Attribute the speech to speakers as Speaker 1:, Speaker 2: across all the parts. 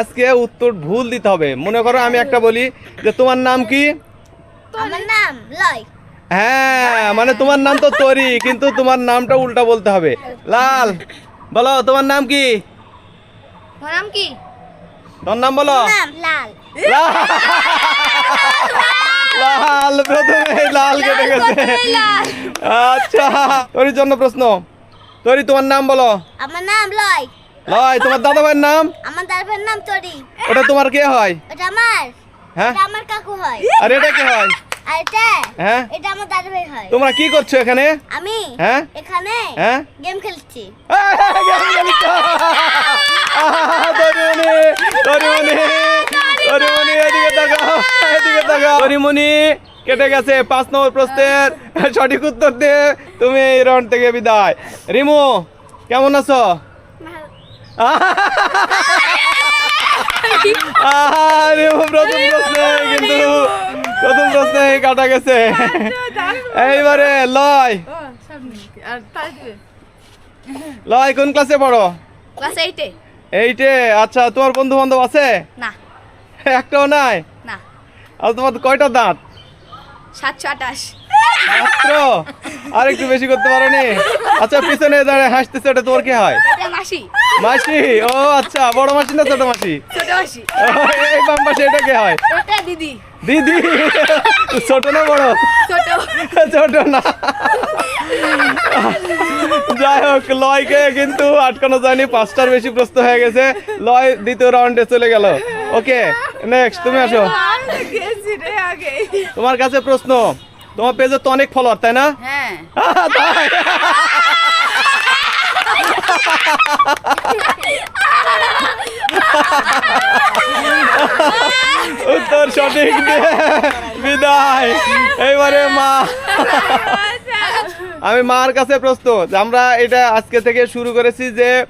Speaker 1: আজকে উত্তর ভুল দিতে হবে। মনে করো আমি একটা বলি যে তোমার নাম কি?
Speaker 2: আমার নাম লয়।
Speaker 1: হ্যাঁ মানে তোমার নাম তো তরি কিন্তু তোমার নামটা উল্টা বলতে হবে। লাল বলো তোমার নাম কি?
Speaker 2: তোমার নাম কি?
Speaker 1: তোমার নাম বলো।
Speaker 2: লাল।
Speaker 1: লাল প্রথমে লাল কেটে গেছে। আচ্ছা তোর জন্য প্রশ্ন। তরি তোমার নাম বলো।
Speaker 2: আমার নাম লয়।
Speaker 1: লয় তোমার দাদা ভাইয়ের নাম?
Speaker 2: আমার দাদার নাম চড়ি
Speaker 1: ওটা তোমার কে হয়?
Speaker 2: এটা আমার।
Speaker 1: হ্যাঁ?
Speaker 2: এটা আমার কাকু হয়।
Speaker 1: আর এটা কে হয়?
Speaker 2: আর এটা?
Speaker 1: হ্যাঁ?
Speaker 2: এটা আমার দাদা ভাই হয়।
Speaker 1: তোমরা কি করছ এখানে?
Speaker 2: আমি
Speaker 1: হ্যাঁ?
Speaker 2: এখানে
Speaker 1: হ্যাঁ?
Speaker 2: গেম খেলছি।
Speaker 1: তরিমণি তরিমণি তরিমণি এদিকে তাকাও এদিকে তাকাও। তরিমণি কেটে গেছে পাঁচ নম্বর প্রশ্নের সঠিক উত্তর দিয়ে তুমি এই রাউন্ড থেকে বিদায়। রিমু কেমন আছো? আহা, প্রথম প্রশ্নে কিন্তু প্রথম প্রশ্নে কাটা গেছে। এইবারে লয়। লয় কোন ক্লাসে পড়ো? আচ্ছা তোমার বন্ধু বান্ধব আছে?
Speaker 2: না।
Speaker 1: একটাও নাই?
Speaker 2: না।
Speaker 1: আর তোমার কয়টা দাঁত?
Speaker 2: সাতশো আঠাশ।
Speaker 1: মাত্র? আর একটু বেশি করতে পারোনি? আচ্ছা পিছনে দাঁড়িয়ে হাসতেছে ওটা তোমার কি হয়?
Speaker 2: মাসি।
Speaker 1: মাসি? ও আচ্ছা বড় মাসি না ছোট মাসি? এই বাম পাশে এটা কে হয়?
Speaker 2: দিদি।
Speaker 1: দিদি? ছোট না বড়?
Speaker 2: ছোট।
Speaker 1: ছোট না। যাই হোক লয়কে কিন্তু আটকানো যায়নি পাঁচটার বেশি প্রশ্ন হয়ে গেছে। লয় দ্বিতীয় রাউন্ডে চলে গেল। ওকে নেক্সট তুমি আসো। তোমার কাছে প্রশ্ন। তোমার পেজে তো অনেক ফলোয়ার তাই না?
Speaker 2: হ্যাঁ।
Speaker 1: উত্তর সঠিক বিদায়। এইবারে মা। আমি মার কাছে প্রস্তুত। আমরা এটা আজকে থেকে শুরু করেছি যে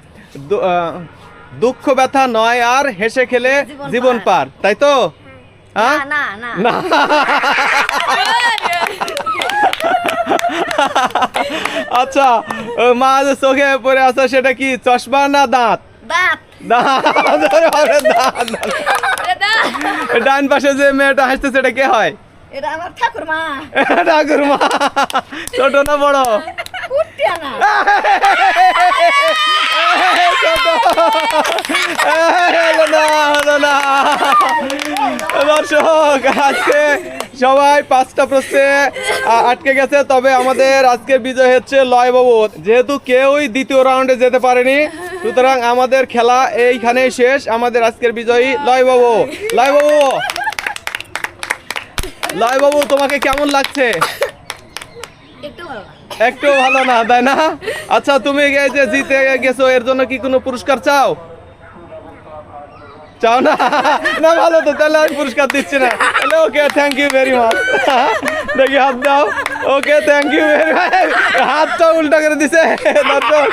Speaker 1: দুঃখ ব্যথা নয় আর হেসে খেলে জীবন পার। তাই তো? হ্যাঁ?
Speaker 2: না না।
Speaker 1: না। আচ্ছা মা যে চোখে পড়ে আছে সেটা কি চশমা না দাঁত ডান পাশে যে মেয়েটা হাসতেছে এটা কে হয় ছোট না বড় দর্শক আজকে সবাই পাঁচটা প্রশ্নে আটকে গেছে। তবে আমাদের আজকে বিজয় হচ্ছে লয় বাবু যেহেতু কেউই দ্বিতীয় রাউন্ডে যেতে পারেনি সুতরাং আমাদের খেলা এইখানেই শেষ। আমাদের আজকের বিজয়ী লয় বাবু লয় বাবু লয় বাবু তোমাকে কেমন লাগছে।
Speaker 2: একটু ভালো না
Speaker 1: তাই না? আচ্ছা তুমি যে জিতে গেছো এর জন্য কি কোনো পুরস্কার চাও? চাও না? না, ভালো তো, তাহলে আমি পুরস্কার দিচ্ছি না। তাহলে okay thank you very much দেখি, হাত দাও। Okay thank you very much হাতটা উল্টা করে দিছে। দর্শক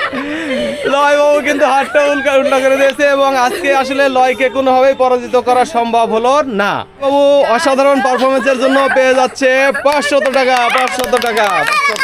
Speaker 1: লয় বাবু কিন্তু হাতটা উল্টা উল্টা করে দিয়েছে এবং আজকে আসলে লয়কে কোনোভাবেই পরাজিত করা সম্ভব হলো না। বাবু অসাধারণ পারফরমেন্সের জন্য পেয়ে যাচ্ছে পাঁচশত টাকা পাঁচশত টাকা, পাঁচশত